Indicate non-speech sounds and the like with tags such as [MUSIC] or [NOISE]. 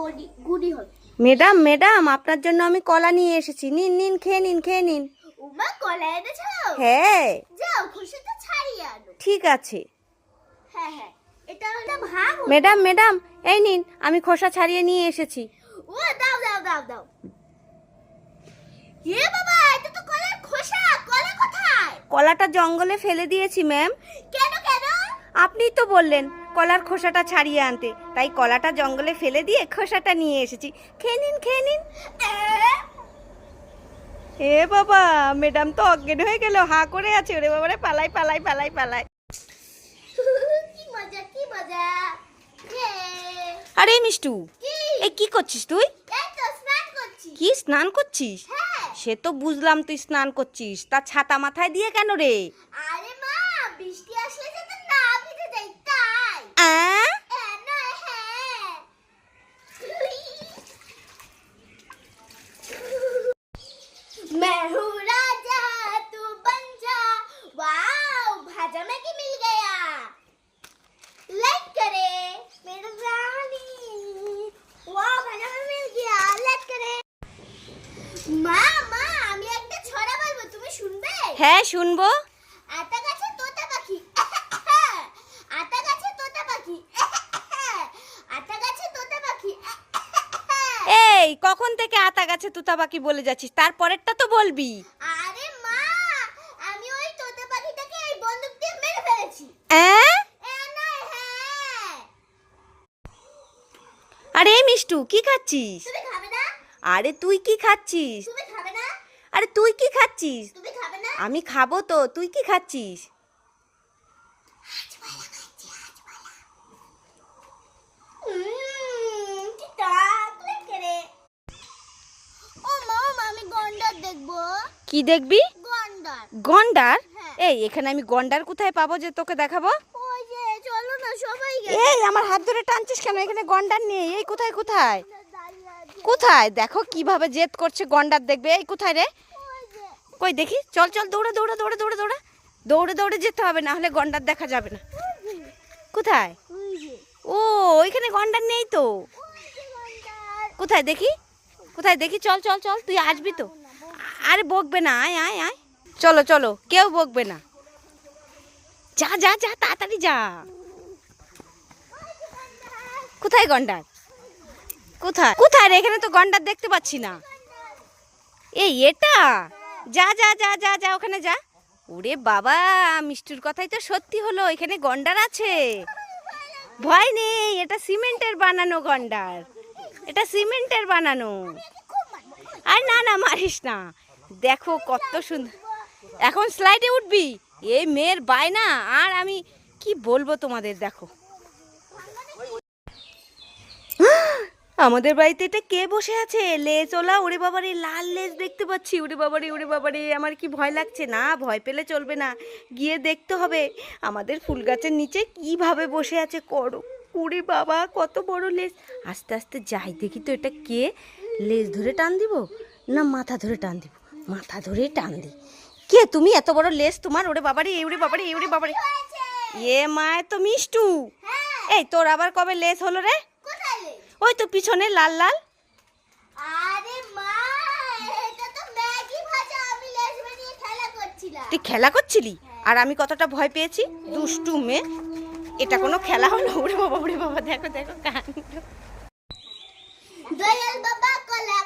গড়ি গুড়ি হবে ম্যাডাম ম্যাডাম আপনার জন্য আমি কলা নিয়ে এসেছি। নিন নিন খেয়ে নিন খেয়ে নিন। উমা কলা এনেছো হ্যাঁ। যাও খুশিটা ছাড়িয়ে আনো। ঠিক আছে। হ্যাঁ হ্যাঁ এটা হলো ভাগ ম্যাডাম ম্যাডাম এই নিন আমি খোসা ছাড়িয়ে নিয়ে এসেছি। ও দাও দাও দাও দাও। এ বাবা এটা তো কলার খোসা কলা কোথায়? কলাটা জঙ্গলে ফেলে দিয়েছি ম্যাম। কেন কেন? আপনিই তো বললেন কলার খোসাটা ছাড়িয়ে আনতে। তাই কলাটা জঙ্গলে ফেলে দিয়ে খোসাটা নিয়ে এসেছি। খেয়ে নিন খেয়ে নিন। এ? এ বাবা ম্যাডাম তো অজ্ঞান হয়ে গেল হা করে আছে। ওরে বাবারে পালাই পালাই পালাই পালাই। কি মজা কি মজা। আরে মিষ্টু এই কি করছিস তুই? কি স্নান করছিস? হ্যাঁ। সে তো বুঝলাম তুই স্নান করছিস। তা ছাতা মাথায় দিয়ে কেন রে? मैं हूँ राजा तू बन जा वाओ भाजा में की मिल गया लाइक करे मेरा रानी वाओ भाजा में मिल गया लाइक करे মা মা আমি একটা ছড়া বলবো তুমি শুনবে হ্যাঁ শুনবো এই কখন থেকে আতা গাছে তুতা পাখি বলে যাচ্ছিস? তারপরেরটা তো বলবি। আরে মা আমি ওই তোতা পাখিটাকে এই বন্দুক দিয়ে মেরে ফেলেছি? হ্যাঁ। আরে মিষ্টু কি খাচ্ছিস? তুমি খাবে না? আরে তুই কি খাচ্ছিস? তুমি খাবে না? আরে তুই কি খাচ্ছিস? তুমি খাবে না? আমি খাব তো তুই কি খাচ্ছিস উম, কি টাক লাগে ও মা আমি গন্ডার দেখব কি দেখবি? গন্ডার। হ্যাঁ। এই এখানে আমি গন্ডার কোথায় পাবো যে তোকে দেখাবো? এই আমার হাত ধরে টানছিস কেন? এখানে গন্ডার নেই। এই কোথায় কোথায়? কোথায়? দেখো কীভাবে জেদ করছে গন্ডার দেখবে। এই কোথায় রে? কই দেখি। চল চল দৌড়ে দৌড়ে দৌড়ে দৌড়ে দৌড়ে। দৌড়ে দৌড়ে যেতে হবে না হলে গন্ডার দেখা যাবে না। কোথায়? ও ওইখানে গন্ডার নেই তো। কোথায় দেখি? কোথায় দেখি? চল চল চল তুই আসবি তো। আরে বকবে না, আয় আয় আয়। চলো চলো, কেউ বকবে না। যা যা যা, তাড়াতাড়ি যা। কোথায় গন্ডার? কোথায়? কোথায় রে? এখানে তো গন্ডার দেখতে পাচ্ছি না। এই, এটা? যা যা যা যা যা, ওখানে যা। ওরে বাবা, মিষ্টির কথাই তো সত্যি হলো, এখানে গন্ডার আছে। ভয় নেই, এটা সিমেন্টের বানানো গন্ডার। এটা সিমেন্টের বানানো। আর না না, মারিস না। দেখো কত সুন্দর। এখন স্লাইডে উঠবি? এই মেয়ের বায়না, আর আমি কি বলব তোমাদের, দেখো। [GASPS] আমাদের বাড়িতে এটা কে বসে আছে? লেজ ওলা, ওরে বাবারে, লাল লেজ দেখতে পাচ্ছি। ওরে বাবারে ওরে বাবারে, আমার কি ভয় লাগছে? না, ভয় পেলে চলবে না। গিয়ে দেখতে হবে আমাদের ফুল গাছের নিচে কীভাবে বসে আছে। করো। ওরে বাবা, কত বড় লেজ। আস্তে আস্তে যাই। দেখি তো এটা কে? লেজ ধরে টান দিব? না, মাথা ধরে টান দিব? মাথা ধরে টান দি কে তুমি? এত বড় লেস তোমার? ওরে বাবারে এই ওরে বাবারে এই ওরে বাবারে। এ মায় তো মিষ্টু। এই তোর আবার কবে লেস হলো রে? ওই তো পিছনে লাল লাল। তুই খেলা করছিলি? আর আমি কতটা ভয় পেয়েছি? দুষ্টু মেয়ে। এটা কোনো খেলা হলো? ওরে বাবা ওরে বাবা দেখো দেখো কাণ্ড দয়াল বাবা কলা